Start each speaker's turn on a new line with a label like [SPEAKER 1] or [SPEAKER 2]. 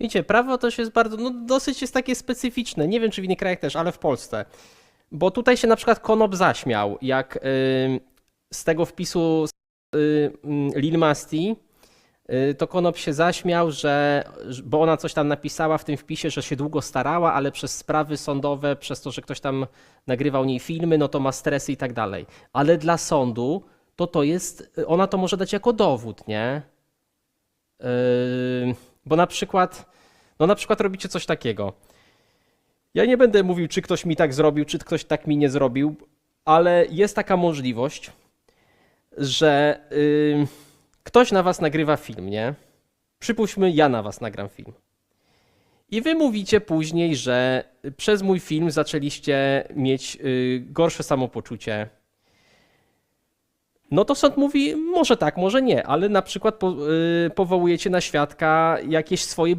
[SPEAKER 1] Wiecie, prawo też jest bardzo, no dosyć jest takie specyficzne. Nie wiem, czy w innych krajach też, ale w Polsce. Bo tutaj się na przykład Konop zaśmiał, jak y, z tego wpisu y, mm, Lil Masti, y, to Konop się zaśmiał, że, bo ona coś tam napisała w tym wpisie, że się długo starała, ale przez sprawy sądowe, przez to, że ktoś tam nagrywał niej filmy, no to ma stresy i tak dalej. Ale dla sądu to to jest, ona to może dać jako dowód, nie? Bo na przykład, no na przykład robicie coś takiego. Ja nie będę mówił, czy ktoś mi tak zrobił, czy ktoś tak mi nie zrobił, ale jest taka możliwość, że yy, ktoś na was nagrywa film, nie? Przypuśćmy, ja na was nagram film. I wy mówicie później, że przez mój film zaczęliście mieć yy, gorsze samopoczucie, no to sąd mówi, może tak, może nie, ale na przykład po, y, powołujecie na świadka jakieś swoje